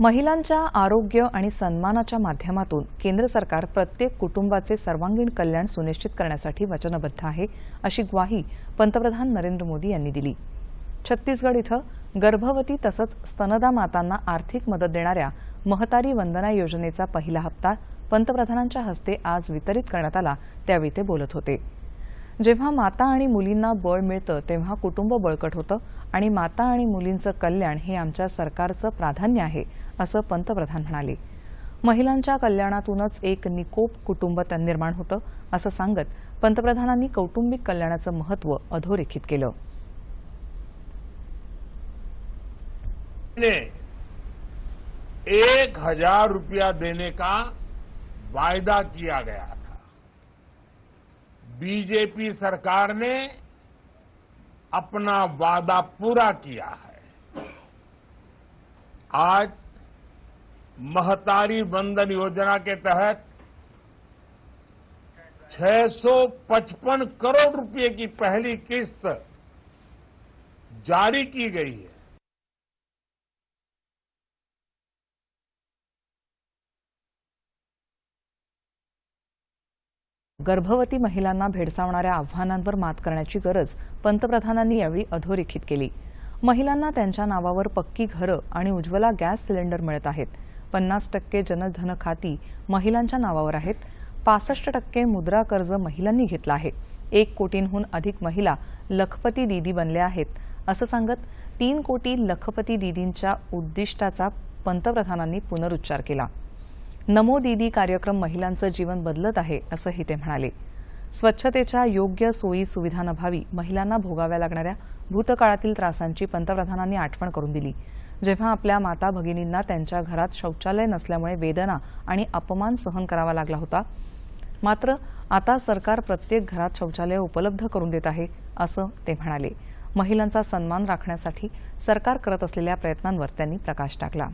महिलांच्या आरोग्य आणि सन्मानाच्या माध्यमातून केंद्र सरकार प्रत्येक कुटुंबाचे सर्वांगीण कल्याण सुनिश्चित करण्यासाठी वचनबद्ध आहे अशी ग्वाही पंतप्रधान नरेंद्र मोदी यांनी दिली. छत्तीसगड इथं गर्भवती तसंच स्तनदा मातांना आर्थिक मदत देणाऱ्या महतारी वंदना योजनेचा पहिला हप्ता पंतप्रधानांच्या हस्ते आज वितरित करण्यात आला त्यावेळी ते बोलत होते. जेव्हा माता आणि मुलींना बळ मिळतं तेव्हा कुटुंब बळकट होतं आणि माता आणि मुलींचं कल्याण हे आमच्या सरकारचं प्राधान्य आहे असं पंतप्रधान म्हणाले. महिलांच्या कल्याणातूनच एक निकोप कुटुंब निर्माण होतं असं सांगत पंतप्रधानांनी कौटुंबिक कल्याणाचं महत्त्व अधोरेखित केलं. एक हजार रुपया देने का वायदा किया गया। बीजेपी सरकार ने अपना वादा पूरा किया है। आज महतारी बंधन योजना के तहत 655 करोड़ रुपए की पहली किस्त जारी की गई है। गर्भवती महिलांना भेडसावणाऱ्या आव्हानांवर मात करण्याची गरज पंतप्रधानांनी यावेळी अधोरेखित केली. महिलांना त्यांच्या नावावर पक्की घरं आणि उज्ज्वला गॅस सिलेंडर मिळत आहेत. पन्नास टक्के जनधन खाती महिलांच्या नावावर आहेत. पासष्ट टक्के मुद्रा कर्ज महिलांनी घेतलं आहे. एक कोटींहून अधिक महिला लखपती दीदी बनल्या आहेत असं सांगत तीन कोटी लखपती दीदींच्या उद्दिष्टाचा पंतप्रधानांनी पुनरुच्चार केला. नमो दीदी कार्यक्रम महिलांचं जीवन बदलत आहे असंही ते म्हणाले. स्वच्छतेच्या योग्य सोयी सुविधांअभावी महिलांना भोगाव्या लागणाऱ्या भूतकाळातील त्रासांची पंतप्रधानांनी आठवण करून दिली. जेव्हा आपल्या माता भगिनींना त्यांच्या घरात शौचालय नसल्यामुळे वेदना आणि अपमान सहन करावा लागला होता मात्र आता सरकार प्रत्येक घरात शौचालय उपलब्ध करून देत आहे असं ते म्हणाले. महिलांचा सन्मान राखण्यासाठी सरकार करत असलेल्या प्रयत्नांवर त्यांनी प्रकाश टाकला.